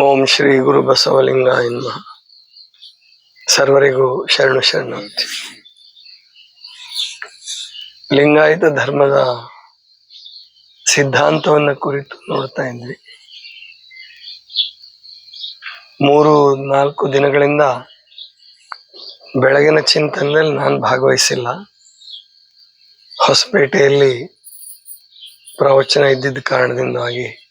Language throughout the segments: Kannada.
ಓಂ ಶ್ರೀ ಗುರು ಬಸವಲಿಂಗ ನಮಃ. ಸರ್ವರಿಗೂ ಶರಣು ಶರಣಾರ್ಥಿ ಲಿಂಗಾಯತ ಧರ್ಮದ ಸಿದ್ಧಾಂತವನ್ನ ಕುರಿತು ನೋಡ್ತಾ ಇದ್ವಿ. ಮೂರು, ನಾಲ್ಕು ದಿನಗಳಿಂದ ಬೆಳಗಿನ ಚಿಂತನೆಯಲ್ಲಿ ನಾನು ಭಾಗವಹಿಸಿಲ್ಲ. ಹೊಸಪೇಟೆಯಲ್ಲಿ ಪ್ರವಚನ ಇದ್ದಿದ್ದ ಕಾರಣದಿಂದಾಗಿ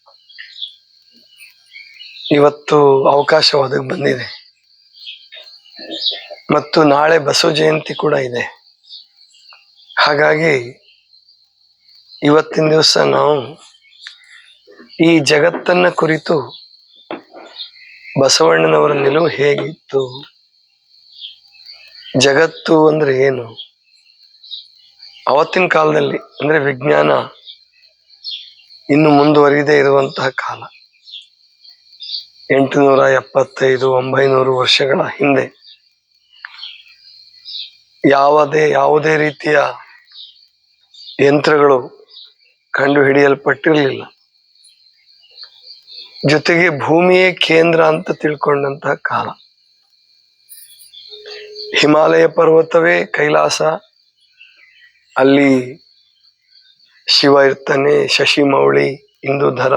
ಇವತ್ತು ಅವಕಾಶ ಒದಗಿ ಬಂದಿದೆ. ಮತ್ತು ನಾಳೆ ಬಸವ ಜಯಂತಿ ಕೂಡ ಇದೆ. ಹಾಗಾಗಿ ಇವತ್ತಿನ ದಿವಸ ನಾವು ಈ ಜಗತ್ತನ್ನ ಕುರಿತು ಬಸವಣ್ಣನವರ ನಿಲುವು ಹೇಗಿತ್ತು? ಜಗತ್ತು ಅಂದ್ರೆ ಏನು? ಅವತ್ತಿನ ಕಾಲದಲ್ಲಿ ಅಂದ್ರೆ ವಿಜ್ಞಾನ ಇನ್ನು ಮುಂದುವರಿದೇ ಇರುವಂತಹ ಕಾಲ. ಎಂಟುನೂರ ಎಪ್ಪತ್ತೈದು ಒಂಬೈನೂರು ವರ್ಷಗಳ ಹಿಂದೆ ಯಾವುದೇ ಯಾವುದೇ ರೀತಿಯ ಯಂತ್ರಗಳು ಕಂಡುಹಿಡಿಯಲ್ಪಟ್ಟಿರಲಿಲ್ಲ. ಜೊತೆಗೆ ಭೂಮಿಯೇ ಕೇಂದ್ರ ಅಂತ ತಿಳ್ಕೊಂಡಂತಹ ಕಾಲ. ಹಿಮಾಲಯ ಪರ್ವತವೇ ಕೈಲಾಸ. ಅಲ್ಲಿ ಶಿವ ಇರ್ತಾನೆ, ಶಶಿಮೌಳಿ, ಇಂದುಧರ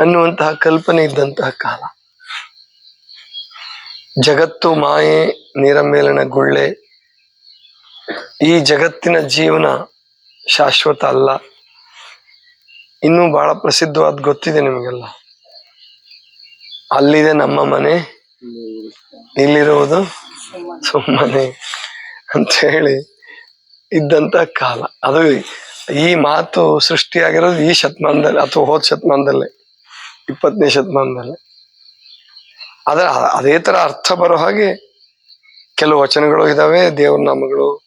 ಅನ್ನುವಂತಹ ಕಲ್ಪನೆ ಇದ್ದಂತಹ ಕಾಲ. ಜಗತ್ತು ಮಾಯೆ, ನೀರ ಮೇಲಿನ ಗುಳ್ಳೆ. ಈ ಜಗತ್ತಿನ ಜೀವನ ಶಾಶ್ವತ ಅಲ್ಲ. ಇನ್ನೂ ಬಹಳ ಪ್ರಸಿದ್ಧವಾದ ಗೊತ್ತಿದೆ ನಿಮಗೆಲ್ಲ. ಅಲ್ಲಿದೆ ನಮ್ಮ ಮನೆ. ಇಲ್ಲಿರುವುದು ಸುಮ್ಮನೆ ಅಂತ ಹೇಳಿ ಇದ್ದಂತ ಕಾಲ. ಅದು ಈ ಮಾತು ಸೃಷ್ಟಿಯಾಗಿರೋದು ಈ ಶತಮಾನದಲ್ಲಿ, ಅಥವಾ ಹೋದ ಶತಮಾನದಲ್ಲೇ. ಇಪ್ಪತ್ತನೇ ಶತಮಾನದಲ್ಲಿ. ಆದ್ರೆ ಅದೇ ತರ ಅರ್ಥ ಬರೋ ಹಾಗೆ ಕೆಲವು ವಚನಗಳು ಇದಾವೆ ದೇವರ ನಾಮಗಳು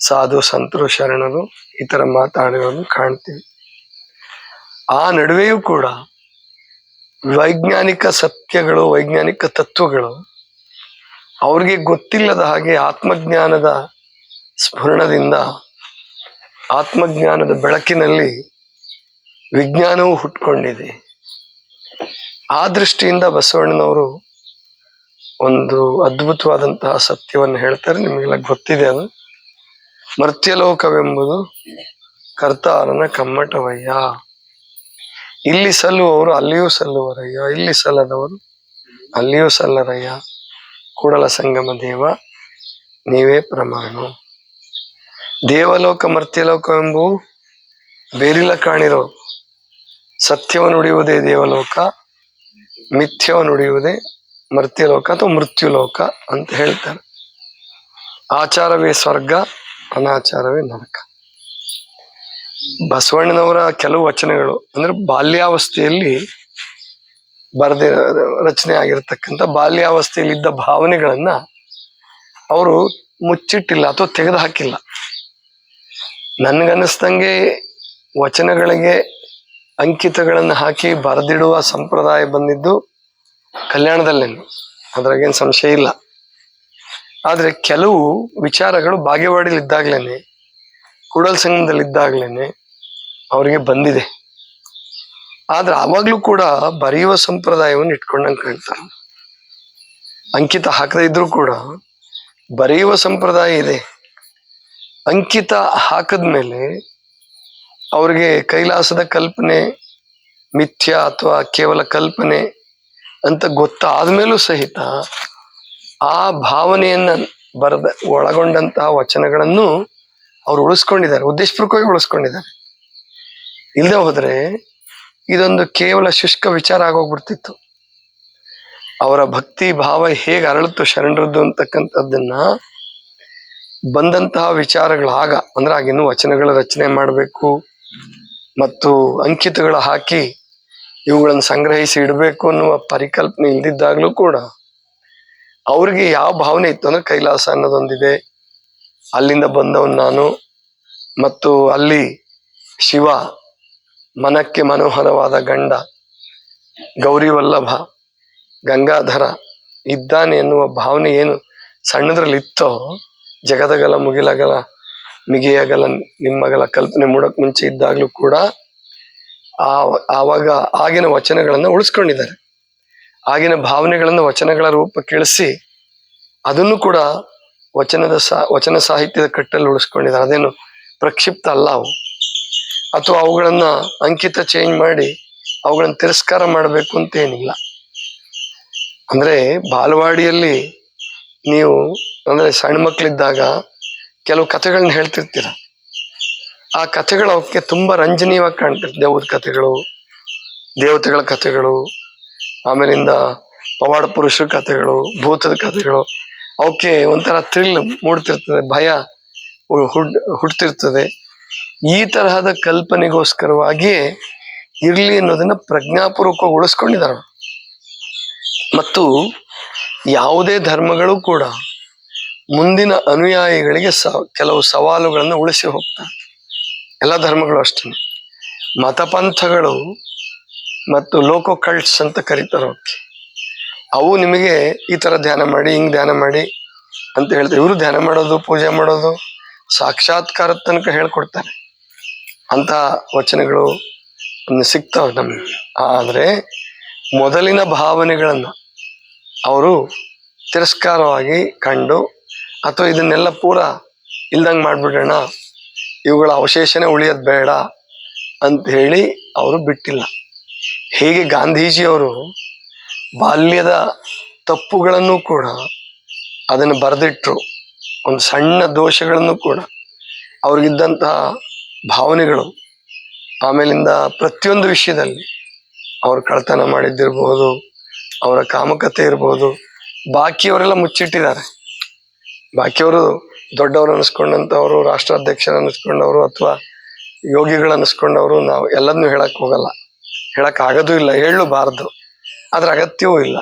ಸಾಧು, ಸಂತರು, ಶರಣರು, ಈ ಥರ ಮಾತಾಡಿರೋದು ಕಾಣ್ತೀವಿ. ಆ ನಡುವೆಯೂ ಕೂಡ ವೈಜ್ಞಾನಿಕ ಸತ್ಯಗಳು, ವೈಜ್ಞಾನಿಕ ತತ್ವಗಳು ಅವ್ರಿಗೆ ಗೊತ್ತಿಲ್ಲದ ಹಾಗೆ ಆತ್ಮಜ್ಞಾನದ ಸ್ಫುರಣದಿಂದ, ಆತ್ಮಜ್ಞಾನದ ಬೆಳಕಿನಲ್ಲಿ ವಿಜ್ಞಾನವು ಹುಟ್ಕೊಂಡಿದೆ. ಆ ದೃಷ್ಟಿಯಿಂದ ಬಸವಣ್ಣನವರು ಒಂದು ಅದ್ಭುತವಾದಂತಹ ಸತ್ಯವನ್ನು ಹೇಳ್ತಾರೆ. ನಿಮಗೆಲ್ಲ ಗೊತ್ತಿದೆ ಅದು. ಮರ್ತ್ಯಲೋಕವೆಂಬುದು ಕರ್ತಾರನ ಕಮ್ಮಟವಯ್ಯ. ಇಲ್ಲಿ ಸಲ್ಲುವವರು ಅಲ್ಲಿಯೂ ಸಲ್ಲುವರಯ್ಯ. ಇಲ್ಲಿ ಸಲ್ಲದವರು ಅಲ್ಲಿಯೂ ಸಲ್ಲರಯ್ಯ. ಕೂಡಲ ಸಂಗಮ ದೇವ, ನೀವೇ ಪ್ರಮಾಣ. ದೇವಲೋಕ ಮರ್ತ್ಯಲೋಕವೆಂಬುವು ಬೇರಿಲ್ಲ ಕಾಣಿರೋ ಸತ್ಯವ ನುಡಿಯುವುದೇ ದೇವಲೋಕ, ಮಿಥ್ಯವನ್ನು ನುಡಿಯುವುದೇ ಮರ್ತ್ಯಲೋಕ ಅಥವಾ ಮೃತ್ಯುಲೋಕ ಅಂತ ಹೇಳ್ತಾರೆ. ಆಚಾರವೇ ಸ್ವರ್ಗ, ಅನಾಚಾರವೇ ನರಕ. ಬಸವಣ್ಣನವರ ಕೆಲವು ವಚನಗಳು ಅಂದ್ರೆ ಬಾಲ್ಯಾವಸ್ಥೆಯಲ್ಲಿ ಬರೆದ ರಚನೆ ಆಗಿರತಕ್ಕಂಥ ಬಾಲ್ಯಾವಸ್ಥೆಯಲ್ಲಿ ಇದ್ದ ಭಾವನೆಗಳನ್ನ ಅವರು ಮುಚ್ಚಿಟ್ಟಿಲ್ಲ ಅಥವಾ ತೆಗೆದು ಹಾಕಿಲ್ಲ ನನ್ಗನ್ನಿಸ್ದಂಗೆ ವಚನಗಳಿಗೆ ಅಂಕಿತಗಳನ್ನು ಹಾಕಿ ಬರೆದಿಡುವ ಸಂಪ್ರದಾಯ ಬಂದಿದ್ದು ಕಲ್ಯಾಣದಲ್ಲೇನು? ಅದ್ರಾಗೇನು ಸಂಶಯ ಇಲ್ಲ. ಆದರೆ ಕೆಲವು ವಿಚಾರಗಳು ಬಾಗೇವಾಡಿಲಿ ಇದ್ದಾಗ್ಲೇನೆ ಕೂಡಲ್ ಸಂಘದಲ್ಲಿದ್ದಾಗ್ಲೇ ಅವರಿಗೆ ಬಂದಿದೆ. ಆದ್ರೆ ಆವಾಗಲೂ ಕೂಡ ಬರೆಯುವ ಸಂಪ್ರದಾಯವನ್ನು ಇಟ್ಕೊಂಡಂಗೆ ಕಾಣ್ತಾರೆ ಅಂಕಿತ ಹಾಕದೇ ಇದ್ರೂ ಕೂಡ ಬರೆಯುವ ಸಂಪ್ರದಾಯ ಇದೆ. ಅಂಕಿತ ಹಾಕದ್ಮೇಲೆ ಅವ್ರಿಗೆ ಕೈಲಾಸದ ಕಲ್ಪನೆ, ಮಿಥ್ಯ ಅಥವಾ ಕೇವಲ ಕಲ್ಪನೆ ಅಂತ ಗೊತ್ತಾದ್ಮೇಲೂ ಸಹಿತ ಆ ಭಾವನೆಯನ್ನ ಬರೆದ, ಒಳಗೊಂಡಂತಹ ವಚನಗಳನ್ನು ಅವ್ರು ಉಳಿಸ್ಕೊಂಡಿದ್ದಾರೆ, ಉದ್ದೇಶಪೂರ್ವಕವಾಗಿ ಉಳಿಸ್ಕೊಂಡಿದ್ದಾರೆ. ಇಲ್ಲದೆ ಹೋದರೆ ಇದೊಂದು ಕೇವಲ ಶುಷ್ಕ ವಿಚಾರ ಆಗೋಗ್ಬಿಡ್ತಿತ್ತು. ಅವರ ಭಕ್ತಿ ಭಾವ ಹೇಗೆ ಅರಳಿತು ಶರಣರದ್ದು ಅಂತಕ್ಕಂಥದ್ದನ್ನ ಬಂದಂತಹ ವಿಚಾರಗಳಾಗ, ಅಂದ್ರೆ ಆಗಿನ್ನು ವಚನಗಳ ರಚನೆ ಮಾಡಬೇಕು ಮತ್ತು ಅಂಕಿತಗಳು ಹಾಕಿ ಇವುಗಳನ್ನು ಸಂಗ್ರಹಿಸಿ ಇಡಬೇಕು ಅನ್ನುವ ಪರಿಕಲ್ಪನೆ ಇಲ್ಲದಿದ್ದಾಗಲೂ ಕೂಡ ಅವ್ರಿಗೆ ಯಾವ ಭಾವನೆ ಇತ್ತು ಅಂದ್ರೆ ಕೈಲಾಸ ಅನ್ನೋದೊಂದಿದೆ. ಅಲ್ಲಿಂದ ಬಂದವನು ನಾನು ಮತ್ತು ಅಲ್ಲಿ ಶಿವ ಮನಕ್ಕೆ ಮನೋಹರವಾದ ಗಂಡ ಗೌರಿ ವಲ್ಲಭ ಗಂಗಾಧರ ಇದ್ದಾನೆ ಎನ್ನುವ ಭಾವನೆ ಏನು ಸಣ್ಣದ್ರಲ್ಲಿ ಇತ್ತೋ ಜಗದಗಲ ಮುಗಿಲಗಲ ಮಿಗಿಯಗಲ ನಿಮ್ಮಗಲ ಕಲ್ಪನೆ ಮೂಡಕ್ ಮುಂಚೆ ಇದ್ದಾಗ್ಲೂ ಕೂಡ ಆ, ಆವಾಗ ಆಗಿನ ವಚನಗಳನ್ನು ಉಳಿಸ್ಕೊಂಡಿದ್ದಾರೆ. ಆಗಿನ ಭಾವನೆಗಳನ್ನು ವಚನಗಳ ರೂಪಕ್ಕೆ ಕೇಳಿಸಿ ಅದನ್ನು ಕೂಡ ವಚನದ ಸಾ, ವಚನ ಸಾಹಿತ್ಯದ ಕಟ್ಟಲ್ಲಿ ಉಳಿಸ್ಕೊಂಡಿದ್ದಾರೆ. ಅದೇನು ಪ್ರಕ್ಷಿಪ್ತ ಅಲ್ಲ ಅವು. ಅಥವಾ ಅವುಗಳನ್ನ ಅಂಕಿತ ಚೇಂಜ್ ಮಾಡಿ ಅವುಗಳನ್ನ ತಿರಸ್ಕಾರ ಮಾಡಬೇಕು ಅಂತ ಏನಿಲ್ಲ. ಅಂದ್ರೆ ಬಾಲವಾಡಿಯಲ್ಲಿ ನೀವು ಅಂದ್ರೆ ಸಣ್ಣ ಮಕ್ಕಳಿದ್ದಾಗ ಕೆಲವು ಕಥೆಗಳನ್ನ ಹೇಳ್ತಿರ್ತೀರ? ಆ ಕಥೆಗಳು ಅವಕ್ಕೆ ತುಂಬ ರಂಜನೀಯವಾಗಿ ಕಾಣ್ತಿರ್ತದೆ. ದೇವ್ರ ಕಥೆಗಳು, ದೇವತೆಗಳ ಕಥೆಗಳು, ಆಮೇಲಿಂದ ಪವಾಡ ಪುರುಷರ ಕಥೆಗಳು, ಭೂತದ ಕಥೆಗಳು, ಅವಕ್ಕೆ ಒಂಥರ ಥ್ರಿಲ್ ಮೂಡ್ತಿರ್ತದೆ, ಭಯ ಹುಡ್, ಹುಡ್ತಿರ್ತದೆ. ಈ ತರಹದ ಕಲ್ಪನೆಗೋಸ್ಕರವಾಗಿಯೇ ಇರ್ಲಿ ಅನ್ನೋದನ್ನ ಪ್ರಜ್ಞಾಪೂರ್ವಕವಾಗಿ ಉಳಿಸ್ಕೊಂಡಿದ್ದಾರೆ. ಮತ್ತು ಯಾವುದೇ ಧರ್ಮಗಳು ಕೂಡ ಮುಂದಿನ ಅನುಯಾಯಿಗಳಿಗೆ ಸ, ಕೆಲವು ಸವಾಲುಗಳನ್ನು ಉಳಿಸಿ ಹೋಗ್ತಾನೆ. ಎಲ್ಲ ಧರ್ಮಗಳು ಅಷ್ಟೇ ಮತಪಂಥಗಳು ಮತ್ತು ಲೋಕೋ ಕಲ್ಟ್ಸ್ ಅಂತ ಕರೀತಾರೆ ಅವಕ್ಕೆ ಅವು ನಿಮಗೆ ಈ ಥರ ಧ್ಯಾನ ಮಾಡಿ, ಹಿಂಗೆ ಧ್ಯಾನ ಮಾಡಿ ಅಂತ ಹೇಳ್ತಾರೆ. ಇವರು ಧ್ಯಾನ ಮಾಡೋದು, ಪೂಜೆ ಮಾಡೋದು, ಸಾಕ್ಷಾತ್ಕಾರ ತನಕ ಹೇಳ್ಕೊಡ್ತಾರೆ. ಅಂತ ವಚನಗಳು ಸಿಗ್ತಾವೆ ನಮಗೆ. ಆದರೆ ಮೊದಲಿನ ಭಾವನೆಗಳನ್ನು ಅವರು ತಿರಸ್ಕಾರವಾಗಿ ಕಂಡು ಅಥವಾ ಇದನ್ನೆಲ್ಲ ಪೂರ ಇಲ್ದಂಗೆ ಮಾಡಿಬಿಡೋಣ. ಇವುಗಳ ಅವಶೇಷನೇ ಉಳಿಯೋದು ಬೇಡ ಅಂತ ಹೇಳಿ ಅವರು ಬಿಟ್ಟಿಲ್ಲ. ಹೀಗೆ ಗಾಂಧೀಜಿಯವರು ಬಾಲ್ಯದ ತಪ್ಪುಗಳನ್ನು ಕೂಡ ಅದನ್ನು ಬರೆದಿಟ್ಟರು ಒಂದು ಸಣ್ಣ ದೋಷಗಳನ್ನು ಕೂಡ. ಅವ್ರಿಗಿದ್ದಂತಹ ಭಾವನೆಗಳು ಆಮೇಲಿಂದ ಪ್ರತಿಯೊಂದು ವಿಷಯದಲ್ಲಿ ಅವರು ಕಳ್ತನ ಮಾಡಿದ್ದಿರ್ಬೋದು, ಅವರ ಕಾಮಕತೆ ಇರ್ಬೋದು, ಬಾಕಿಯವರೆಲ್ಲ ಮುಚ್ಚಿಟ್ಟಿದ್ದಾರೆ. ಬಾಕಿಯವರು ದೊಡ್ಡವರು ಅನಿಸ್ಕೊಂಡಂಥವ್ರು ರಾಷ್ಟ್ರಾಧ್ಯಕ್ಷರು ಅನ್ನಿಸ್ಕೊಂಡವರು ಅಥವಾ ಯೋಗಿಗಳು ಅನ್ನಿಸ್ಕೊಂಡವರು ನಾವು ಎಲ್ಲದನ್ನೂ ಹೇಳಕ್ಕೆ ಹೋಗಲ್ಲ. ಹೇಳಕ್ ಆಗದು ಇಲ್ಲ, ಹೇಳಬಾರ್ದು. ಅದ್ರ ಅಗತ್ಯವೂ ಇಲ್ಲ.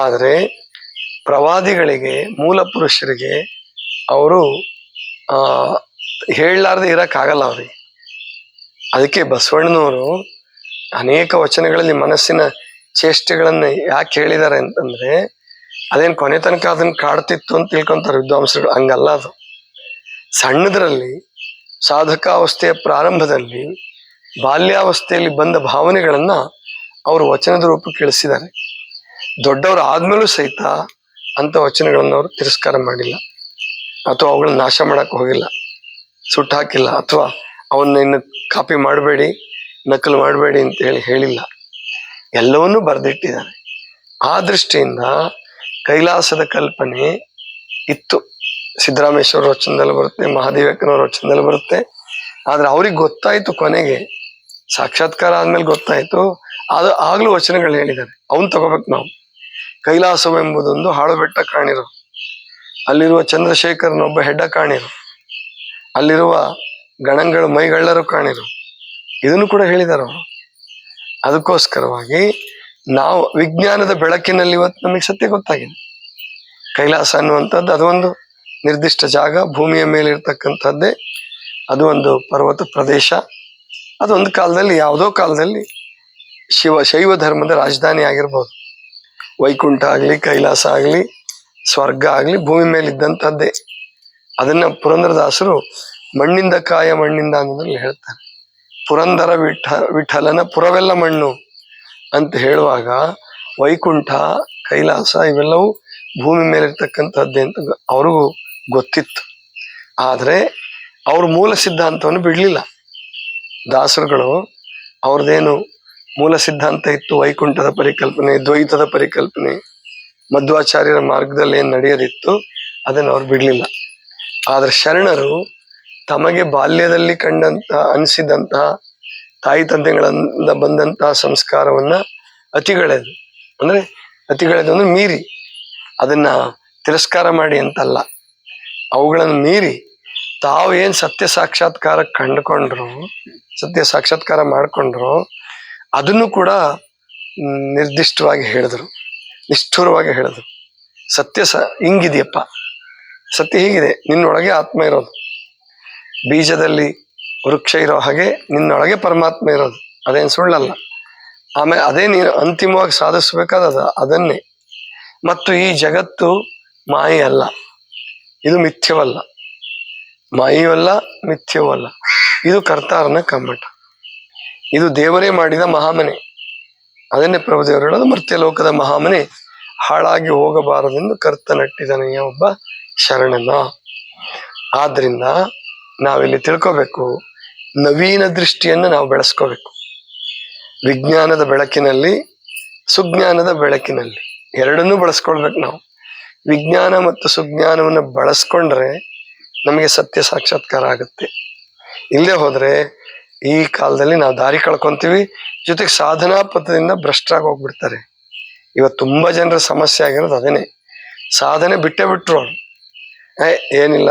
ಆದರೆ ಪ್ರವಾದಿಗಳಿಗೆ ಮೂಲ ಪುರುಷರಿಗೆ ಅವರು ಹೇಳಲಾರ್ದೆ ಇರೋಕ್ಕಾಗಲ್ಲ ಅವ್ರಿಗೆ. ಅದಕ್ಕೆ ಬಸವಣ್ಣನವರು ಅನೇಕ ವಚನಗಳಲ್ಲಿ ಮನಸ್ಸಿನ ಚೇಷ್ಟೆಗಳನ್ನು ಯಾಕೆ ಹೇಳಿದ್ದಾರೆ ಅಂತಂದ್ರೆ ಅದೇನ್ ಕೊನೆ ತನಕ ಅದನ್ನ ಕಾಡ್ತಿತ್ತು ಅಂತ ತಿಳ್ಕೊಂತಾರೆ ವಿದ್ವಾಂಸರು, ಹಂಗಲ್ಲ ಅದು. ಸಣ್ಣದ್ರಲ್ಲಿ, ಸಾಧಕಾವಸ್ಥೆಯ ಪ್ರಾರಂಭದಲ್ಲಿ, ಬಾಲ್ಯಾವಸ್ಥೆಯಲ್ಲಿ ಬಂದ ಭಾವನೆಗಳನ್ನ ಅವರು ವಚನದ ರೂಪಕ್ಕೆ ಕೇಳಿಸಿದ್ದಾರೆ ದೊಡ್ಡವರು ಆದ್ಮೇಲೂ ಸಹಿತ ಅಂತ ವಚನಗಳನ್ನು ಅವರು ತಿರಸ್ಕಾರ ಮಾಡಿಲ್ಲ. ಅಥವಾ ಅವುಗಳನ್ನ ನಾಶ ಮಾಡಕ್ಕೆ ಹೋಗಿಲ್ಲ. ಸುಟ್ಟು ಹಾಕಿಲ್ಲ, ಅಥವಾ ಅವನ್ನ ಇನ್ನು ಕಾಪಿ ಮಾಡಬೇಡಿ, ನಕಲು ಮಾಡಬೇಡಿ ಅಂತ ಹೇಳಿ ಹೇಳಿಲ್ಲ. ಎಲ್ಲವನ್ನೂ ಬರೆದಿಟ್ಟಿದ್ದಾರೆ. ಆ ದೃಷ್ಟಿಯಿಂದ ಕೈಲಾಸದ ಕಲ್ಪನೆ ಇತ್ತು. ಸಿದ್ದರಾಮೇಶ್ವರ ವಚನದಲ್ಲಿ ಬರುತ್ತೆ ಮಹಾದೇವಕ್ಕನವ್ರ ವಚನದಲ್ಲಿ ಬರುತ್ತೆ. ಆದ್ರೆ ಅವ್ರಿಗೆ ಗೊತ್ತಾಯ್ತು ಕೊನೆಗೆ, ಸಾಕ್ಷಾತ್ಕಾರ ಆದ್ಮೇಲೆ ಗೊತ್ತಾಯ್ತು. ಅದು ಆಗ್ಲೂ ವಚನಗಳು ಹೇಳಿದ್ದಾರೆ. ಅವನ್ ತಗೋಬೇಕು ನಾವು. ಕೈಲಾಸವೆಂಬುದೊಂದು ಹಾಳು ಬೆಟ್ಟ ಕಾಣಿರು. ಅಲ್ಲಿರುವ ಚಂದ್ರಶೇಖರನೊಬ್ಬ ಹೆಡ್ಡ ಕಾಣಿರು. ಅಲ್ಲಿರುವ ಗಣಗಳು ಮೈಗಳ್ಳರು ಕಾಣಿರು. ಇದನ್ನು ಕೂಡ ಹೇಳಿದಾರ ಅದಕ್ಕೋಸ್ಕರವಾಗಿ ನಾವು ವಿಜ್ಞಾನದ ಬೆಳಕಿನಲ್ಲಿ ಇವತ್ತು ನಮಗೆ ಸತ್ಯ ಗೊತ್ತಾಗಿದೆ. ಕೈಲಾಸ ಅನ್ನುವಂಥದ್ದು ಅದೊಂದು ನಿರ್ದಿಷ್ಟ ಜಾಗ, ಭೂಮಿಯ ಮೇಲೆ ಇರ್ತಕ್ಕಂಥದ್ದೇ ಅದು ಒಂದು ಪರ್ವತ ಪ್ರದೇಶ. ಅದೊಂದು ಕಾಲದಲ್ಲಿ, ಯಾವುದೋ ಕಾಲದಲ್ಲಿ ಶಿವ, ಶೈವ ಧರ್ಮದ ರಾಜಧಾನಿ ಆಗಿರ್ಬೋದು. ವೈಕುಂಠ ಆಗಲಿ, ಕೈಲಾಸ ಆಗಲಿ, ಸ್ವರ್ಗ ಆಗಲಿ, ಭೂಮಿ ಮೇಲೆ ಇದ್ದಂಥದ್ದೇ. ಅದನ್ನ ಪುರಂದರದಾಸರು ಮಣ್ಣಿಂದ ಕಾಯ ಮಣ್ಣಿಂದ ಅನ್ನೋದ್ರಲ್ಲಿ ಹೇಳ್ತಾರೆ. ಪುರಂದರ ವಿಠ, ವಿಠಲನ ಪುರವೆಲ್ಲ ಮಣ್ಣು. ಅಂತ ಹೇಳುವಾಗ ವೈಕುಂಠ, ಕೈಲಾಸ ಇವೆಲ್ಲವೂ ಭೂಮಿ ಮೇಲೆ ಇರ್ತಕ್ಕಂಥದ್ದೇ ಅಂತ ಅವ್ರಿಗೂ ಗೊತ್ತಿತ್ತು. ಆದರೆ ಅವ್ರ ಮೂಲ ಸಿದ್ಧಾಂತವನ್ನು ಬಿಡಲಿಲ್ಲ. ದಾಸರುಗಳು ಅವ್ರದ್ದೇನು ಮೂಲ ಸಿದ್ಧಾಂತ ಇತ್ತು? ವೈಕುಂಠದ ಪರಿಕಲ್ಪನೆ, ದ್ವೈತದ ಪರಿಕಲ್ಪನೆ, ಮಧ್ವಾಚಾರ್ಯರ ಮಾರ್ಗದಲ್ಲಿ ಏನು ನಡೆಯೋದಿತ್ತು? ಅದನ್ನು ಅವ್ರು ಬಿಡಲಿಲ್ಲ. ಆದರೆ ಶರಣರು ತಮಗೆ ಬಾಲ್ಯದಲ್ಲಿ ಕಂಡಂತ ಅನಿಸಿದಂತಹ ತಾಯಿ ತಂದೆಗಳಿಂದ ಬಂದಂತಹ ಸಂಸ್ಕಾರವನ್ನ ಅತಿಗಳೆದು, ಅಂದ್ರೆ ಅತಿಗಳೆದು ಅಂದ್ರೆ ಮೀರಿ, ಅದನ್ನ ತಿರಸ್ಕಾರ ಮಾಡಿ ಅಂತಲ್ಲ, ಅವುಗಳನ್ನು ಮೀರಿ ತಾವು ಏನ್ ಸತ್ಯ ಸಾಕ್ಷಾತ್ಕಾರ ಕಂಡುಕೊಂಡ್ರು, ಸತ್ಯ ಸಾಕ್ಷಾತ್ಕಾರ ಮಾಡಿಕೊಂಡ್ರು, ಅದನ್ನು ಕೂಡ ನಿರ್ದಿಷ್ಟವಾಗಿ ಹೇಳಿದ್ರು, ನಿಷ್ಠುರವಾಗಿ ಹೇಳಿದ್ರು. ಸತ್ಯ ಸ, ಹಿಂಗಿದೆಯಪ್ಪ. ಸತ್ಯ ಹೀಗಿದೆ, ನಿನ್ನೊಳಗೆ ಆತ್ಮ ಇರೋದು. ಬೀಜದಲ್ಲಿ ವೃಕ್ಷ ಇರೋ ಹಾಗೆ ನಿನ್ನೊಳಗೆ ಪರಮಾತ್ಮ ಇರೋದು. ಅದೇನು ಸುಳ್ಳಲ್ಲ. ಆಮೇಲೆ ಅದೇ ನೀನು ಅಂತಿಮವಾಗಿ ಸಾಧಿಸಬೇಕಾದ ಅದನ್ನೇ. ಮತ್ತು ಈ ಜಗತ್ತು ಮಾಯೆ ಅಲ್ಲ. ಇದು ಮಿಥ್ಯವಲ್ಲ. ಮಾಯವಲ್ಲ ಮಿಥ್ಯವಲ್ಲ ಇದು ಕರ್ತಾರನ ಕಮ್ಮಟ. ಇದು ದೇವರೇ ಮಾಡಿದ ಮಹಾಮನೆ. ಅದನ್ನೇ ಪ್ರಭುದೇವರು ಹೇಳೋದು, ಮರ್ತ್ಯ ಲೋಕದ ಮಹಾಮನೆ ಹಾಳಾಗಿ ಹೋಗಬಾರದೆಂದು ಕರ್ತ ನಟ್ಟಿದನೆಯ ಒಬ್ಬ ಶರಣನ. ಆದ್ರಿಂದ ನಾವಿಲ್ಲಿ ತಿಳ್ಕೋಬೇಕು ನವೀನ ದೃಷ್ಟಿಯನ್ನು ನಾವು ಬೆಳೆಸ್ಕೋಬೇಕು. ವಿಜ್ಞಾನದ ಬೆಳಕಿನಲ್ಲಿ, ಸುಜ್ಞಾನದ ಬೆಳಕಿನಲ್ಲಿ. ಎರಡನ್ನೂ ಬಳಸ್ಕೊಳ್ಬೇಕು ನಾವು. ವಿಜ್ಞಾನ ಮತ್ತು ಸುಜ್ಞಾನವನ್ನು ಬಳಸ್ಕೊಂಡ್ರೆ ನಮಗೆ ಸತ್ಯ ಸಾಕ್ಷಾತ್ಕಾರ ಆಗುತ್ತೆ. ಇಲ್ಲದೆ ಹೋದರೆ ಈ ಕಾಲದಲ್ಲಿ ನಾವು ದಾರಿ ಕಳ್ಕೊತೀವಿ, ಜೊತೆಗೆ ಸಾಧನಾ ಪಥದಿಂದ ಭ್ರಷ್ಟಾಗಿ ಹೋಗ್ಬಿಡ್ತಾರೆ. ಇವತ್ತು ತುಂಬ ಜನರ ಸಮಸ್ಯೆ ಆಗಿರೋದು ಅದೇನೆ. ಸಾಧನೆ ಬಿಟ್ಟೇ ಬಿಟ್ರು ಅವ್ರು. ಏನಿಲ್ಲ.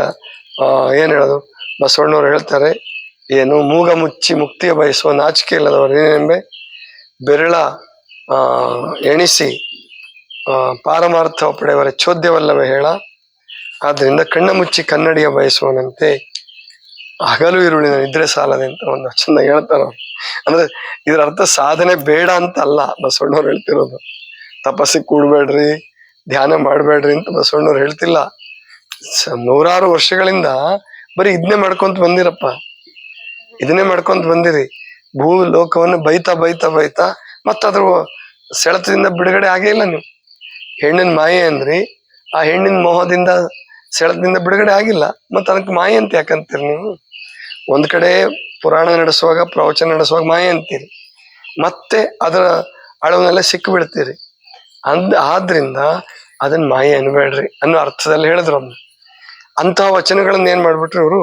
ಏನು ಏನ್ ಹೇಳೋದು? ಬಸವಣ್ಣವ್ರು ಹೇಳ್ತಾರೆ ಏನು ಮೂಗ ಮುಚ್ಚಿ ಮುಕ್ತಿಯ ಬಯಸುವ ನಾಚಿಕೆ ಇಲ್ಲದವರು ಏನೆಂಬೆ? ಬೆರಳ ಎಣಿಸಿ ಪಾರಮಾರ್ಥ ಪಡೆಯವರ ಚೋದ್ಯವಲ್ಲವೇ ಹೇಳ. ಆದ್ದರಿಂದ ಕಣ್ಣ ಮುಚ್ಚಿ ಕನ್ನಡಿಯ ಬಯಸುವನಂತೆ ಹಗಲು ಇರುಳಿನ ನಿದ್ರೆ ಸಾಲದೆ ಅಂತ ಒಂದು ಚಂದ ಹೇಳ್ತಾರ. ಅಂದ್ರೆ ಇದರ ಅರ್ಥ ಸಾಧನೆ ಬೇಡ ಅಂತ ಅಲ್ಲ ಬಸವಣ್ಣವ್ರು ಹೇಳ್ತಿರೋದು. ತಪಸ್ಸಿಗೆ ಕೂಡ್ಬೇಡ್ರಿ, ಧ್ಯಾನ ಮಾಡಬೇಡ್ರಿ ಅಂತ ಬಸವಣ್ಣವ್ರು ಹೇಳ್ತಿಲ್ಲ. ನೂರಾರು ವರ್ಷಗಳಿಂದ ಬರೀ ಇದನ್ನೇ ಮಾಡ್ಕೊಂತ ಬಂದಿರಪ್ಪ. ಇದನ್ನೇ ಮಾಡ್ಕೊಂತ ಬಂದಿರಿ. ಭೂ ಲೋಕವನ್ನು ಬೈತಾ ಬೈತಾ ಬೈತಾ ಮತ್ತ ಅದ್ರ ಸೆಳೆತದಿಂದ ಬಿಡುಗಡೆ ಆಗೇ ಇಲ್ಲ ನೀವು. ಹೆಣ್ಣಿನ ಮಾಯೆ ಅಂದ್ರಿ, ಆ ಹೆಣ್ಣಿನ ಮೋಹದಿಂದ ಸೆಳೆತದಿಂದ ಬಿಡುಗಡೆ ಆಗಿಲ್ಲ. ಮತ್ತೆ ಅದಕ್ಕೆ ಮಾಯೆ ಅಂತ ಯಾಕಂತೀರಿ ನೀವು? ಒಂದ್ ಕಡೆ ಪುರಾಣ ನಡೆಸುವಾಗ, ಪ್ರವಚನ ನಡೆಸುವಾಗ ಮಾಯೆ ಅಂತೀರಿ. ಮತ್ತೆ ಅದರ ಅಳವನ್ನೆಲ್ಲ ಸಿಕ್ಕಿ ಬಿಡ್ತೀರಿ ಅಂದ್ ಆದ್ರಿಂದ ಅದನ್ನ ಮಾಯೆ ಅನ್ಬೇಡ್ರಿ ಅನ್ನೋ ಅರ್ಥದಲ್ಲಿ ಹೇಳಿದ್ರು ಅಂತಹ ವಚನಗಳನ್ನ ಏನ್ ಮಾಡ್ಬಿಟ್ರು ಇವರು?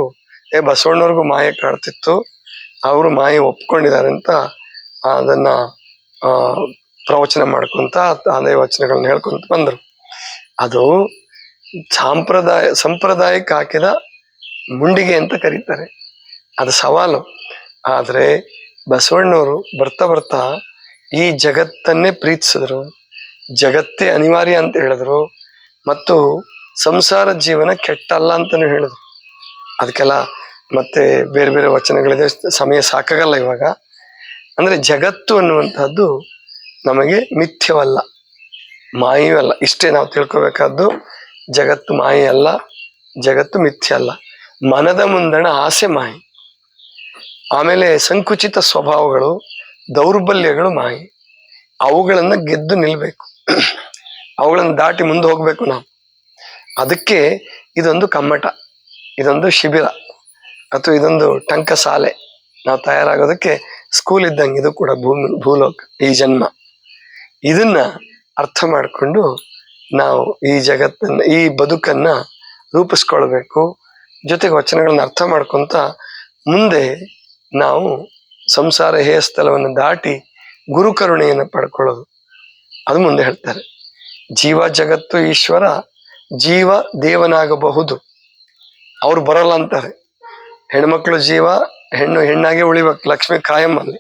ಏ, ಬಸವಣ್ಣವ್ರಿಗೂ ಮಾಯೆ ಕಾಡ್ತಿತ್ತು. ಅವರು ಮಾಯೆ ಒಪ್ಕೊಂಡಿದ್ದಾರೆ ಅಂತ ಅದನ್ನ ಪ್ರವಚನ ಮಾಡ್ಕೊಂತ ಅದೇ ವಚನಗಳನ್ನ ಹೇಳ್ಕೊಂತ ಬಂದರು. ಅದು ಸಾಂಪ್ರದಾಯ, ಸಂಪ್ರದಾಯಕ್ಕೆ ಹಾಕಿದ ಮುಂಡಿಗೆ ಅಂತ ಕರೀತಾರೆ. ಅದು ಸವಾಲು. ಆದರೆ ಬಸವಣ್ಣವರು ಬರ್ತಾ ಬರ್ತಾ ಈ ಜಗತ್ತನ್ನೇ ಪ್ರೀತಿಸಿದ್ರು. ಜಗತ್ತೇ ಅನಿವಾರ್ಯ ಅಂತ ಹೇಳಿದ್ರು. ಮತ್ತು ಸಂಸಾರ ಜೀವನ ಕೆಟ್ಟಲ್ಲ ಅಂತಲೂ ಹೇಳಿದ್ರು. ಅದಕ್ಕೆಲ್ಲ ಮತ್ತೆ ಬೇರೆ ಬೇರೆ ವಚನಗಳಿದೆ. ಸಮಯ ಸಾಕಾಗಲ್ಲ ಇವಾಗ. ಅಂದ್ರೆ ಜಗತ್ತು ಅನ್ನುವಂಥದ್ದು ನಮಗೆ ಮಿಥ್ಯವಲ್ಲ ಮಾಯೂ ಅಲ್ಲ ಇಷ್ಟೇ ನಾವು ತಿಳ್ಕೊಬೇಕಾದ್ದು ಜಗತ್ತು ಮಾಯೆ ಅಲ್ಲ, ಜಗತ್ತು ಮಿಥ್ಯ ಅಲ್ಲ. ಮನದ ಮುಂದಣ ಆಸೆ ಮಾಯಿ. ಆಮೇಲೆ ಸಂಕುಚಿತ ಸ್ವಭಾವಗಳು, ದೌರ್ಬಲ್ಯಗಳು ಮಾಯಿ. ಅವುಗಳನ್ನು ಗೆದ್ದು ನಿಲ್ಲಬೇಕು ಅವುಗಳನ್ನು ದಾಟಿ ಮುಂದೆ ಹೋಗ್ಬೇಕು ನಾವು. ಅದಕ್ಕೆ ಇದೊಂದು ಕಮ್ಮಟ, ಇದೊಂದು ಶಿಬಿರ. ಅಥವಾ ಇದೊಂದು ಟಂಕ ಶಾಲೆ. ನಾವು ತಯಾರಾಗೋದಕ್ಕೆ ಸ್ಕೂಲ್ ಇದ್ದಂಗೆ ಇದು ಕೂಡ ಭೂಮಿ, ಭೂಲೋಕ, ಈ ಜನ್ಮ. ಇದನ್ನ ಅರ್ಥ ಮಾಡಿಕೊಂಡು ನಾವು ಈ ಜಗತ್ತನ್ನ, ಈ ಬದುಕನ್ನ ರೂಪಿಸ್ಕೊಳ್ಬೇಕು, ಜೊತೆಗೆ ವಚನಗಳನ್ನ ಅರ್ಥ ಮಾಡ್ಕೊಂತ ಮುಂದೆ ನಾವು ಸಂಸಾರ ಹೇಯಸ್ಥಳವನ್ನು ದಾಟಿ ಗುರುಕರುಣೆಯನ್ನು ಪಡ್ಕೊಳ್ಳೋದು. ಅದು ಮುಂದೆ ಹೇಳ್ತಾರೆ. ಜೀವ ಜಗತ್ತು ಈಶ್ವರ, ಜೀವ ದೇವನಾಗಬಹುದು. ಅವ್ರು ಬರಲ್ಲ ಅಂತಾರೆ. ಹೆಣ್ಮಕ್ಳು ಜೀವ ಹೆಣ್ಣು ಹೆಣ್ಣಾಗೆ ಉಳಿಬೇಕು. ಲಕ್ಷ್ಮಿ ಕಾಯಂ ಅಲ್ಲಿ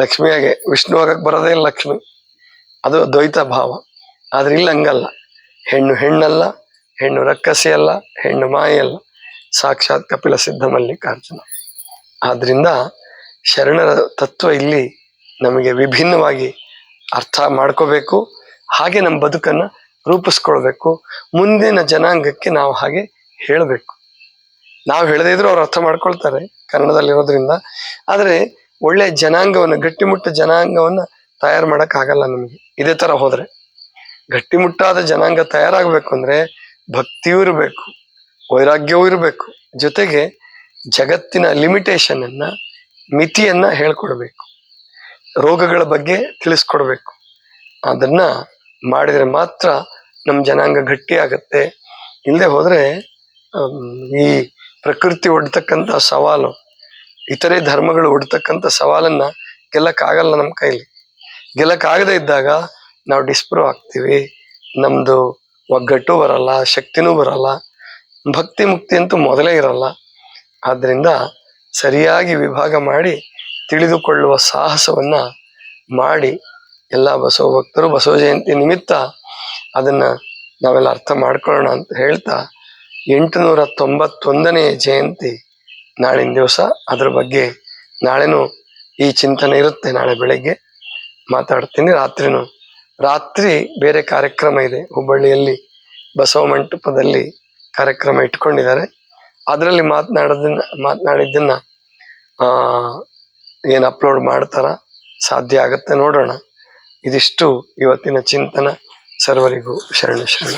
ಲಕ್ಷ್ಮಿಯಾಗೆ ವಿಷ್ಣು ಆಗಕ್ ಬರೋದೇ ಲಕ್ಷ್ಮಿ. ಅದು ದ್ವೈತ ಭಾವ. ಆದ್ರೆ ಇಲ್ಲಿ ಹಂಗಲ್ಲ. ಹೆಣ್ಣು ಹೆಣ್ಣಲ್ಲ, ಹೆಣ್ಣು ರಕ್ಕಸಿ ಅಲ್ಲ ಹೆಣ್ಣು ಮಾಯಲ್ಲ ಸಾಕ್ಷಾತ್ ಕಪಿಲ ಸಿದ್ಧ ಮಲ್ಲಿಕಾರ್ಜುನ. ಆದ್ರಿಂದ ಶರಣರ ತತ್ವ ಇಲ್ಲಿ ನಮಗೆ ವಿಭಿನ್ನವಾಗಿ ಅರ್ಥ ಮಾಡ್ಕೋಬೇಕು. ಹಾಗೆ ನಮ್ಮ ಬದುಕನ್ನು ರೂಪಿಸ್ಕೊಳ್ಬೇಕು. ಮುಂದಿನ ಜನಾಂಗಕ್ಕೆ ನಾವು ಹಾಗೆ ಹೇಳಬೇಕು. ನಾವು ಹೇಳದೇ ಇದ್ರು ಅವ್ರು ಅರ್ಥ ಮಾಡ್ಕೊಳ್ತಾರೆ ಕನ್ನಡದಲ್ಲಿರೋದ್ರಿಂದ. ಆದ್ರೆ ಒಳ್ಳೆ ಜನಾಂಗವನ್ನು, ಗಟ್ಟಿಮುಟ್ಟ ಜನಾಂಗವನ್ನ ತಯಾರು ಆಗಲ್ಲ ನಮಗೆ. ಇದೇ ತರ ಹೋದ್ರೆ. ಗಟ್ಟಿಮುಟ್ಟಾದ ಜನಾಂಗ ತಯಾರಾಗಬೇಕು ಅಂದ್ರೆ ಭಕ್ತಿಯೂ ಇರಬೇಕು, ವೈರಾಗ್ಯವೂ ಇರಬೇಕು. ಜೊತೆಗೆ ಜಗತ್ತಿನ ಲಿಮಿಟೇಷನ್ ಅನ್ನ ಮಿತಿಯನ್ನ ಹೇಳ್ಕೊಡ್ಬೇಕು. ರೋಗಗಳ ಬಗ್ಗೆ ತಿಳಿಸ್ಕೊಡ್ಬೇಕು. ಅದನ್ನ ಮಾಡಿದ್ರೆ ಮಾತ್ರ ನಮ್ಮ ಜನಾಂಗ ಗಟ್ಟಿ ಆಗತ್ತೆ ಇಲ್ಲದೆ ಹೋದ್ರೆ ಈ ಪ್ರಕೃತಿ ಒಡ್ತಕ್ಕಂಥ ಸವಾಲು, ಇತರೆ ಧರ್ಮಗಳು ಒಡ್ತಕ್ಕಂಥ ಸವಾಲನ್ನ ಗೆಲ್ಲಕ್ಕಾಗಲ್ಲ ನಮ್ಮ ಕೈಲಿ. ಗೆಲ್ಲಕ್ಕಾಗದೇ ಇದ್ದಾಗ ನಾವು ಡಿಸ್ಪ್ರೂವ್ ಆಗ್ತೀವಿ. ನಮ್ದು ಒಗ್ಗಟ್ಟು ಬರಲ್ಲ, ಶಕ್ತಿನೂ ಬರಲ್ಲ, ಭಕ್ತಿ ಮುಕ್ತಿ ಅಂತೂ ಮೊದಲೇ ಇರಲ್ಲ. ಆದ್ದರಿಂದ ಸರಿಯಾಗಿ ವಿಭಾಗ ಮಾಡಿ ತಿಳಿದುಕೊಳ್ಳುವ ಸಾಹಸವನ್ನ ಮಾಡಿ ಎಲ್ಲ ಬಸವ ಭಕ್ತರು ಬಸವ ಜಯಂತಿ ನಿಮಿತ್ತ ಅದನ್ನ ನಾವೆಲ್ಲ ಅರ್ಥ ಮಾಡ್ಕೊಳ್ಳೋಣ ಅಂತ ಹೇಳ್ತಾ ಎಂಟುನೂರ ತೊಂಬತ್ತೊಂದನೇ ಜಯಂತಿ ನಾಳಿನ ದಿವಸ. ಅದ್ರ ಬಗ್ಗೆ ನಾಳೆನೂ ಈ ಚಿಂತನೆ ಇರುತ್ತೆ. ನಾಳೆ ಬೆಳಗ್ಗೆ ಮಾತಾಡ್ತೀನಿ. ರಾತ್ರಿನೂ, ರಾತ್ರಿ ಬೇರೆ ಕಾರ್ಯಕ್ರಮ ಇದೆ. ಹುಬ್ಬಳ್ಳಿಯಲ್ಲಿ ಬಸವ ಮಂಟಪದಲ್ಲಿ ಕಾರ್ಯಕ್ರಮ ಇಟ್ಕೊಂಡಿದ್ದಾರೆ. ಅದರಲ್ಲಿ ಮಾತನಾಡೋದನ್ನ ಮಾತನಾಡಿದ್ದನ್ನ ಏನು ಅಪ್ಲೋಡ್ ಮಾಡ್ತಾರ? ಸಾಧ್ಯ ಆಗುತ್ತೆ ನೋಡೋಣ. ಇದಿಷ್ಟು ಇವತ್ತಿನ ಚಿಂತನ. ಸರ್ವರಿಗೂ ಶರಣ ಶರಣ.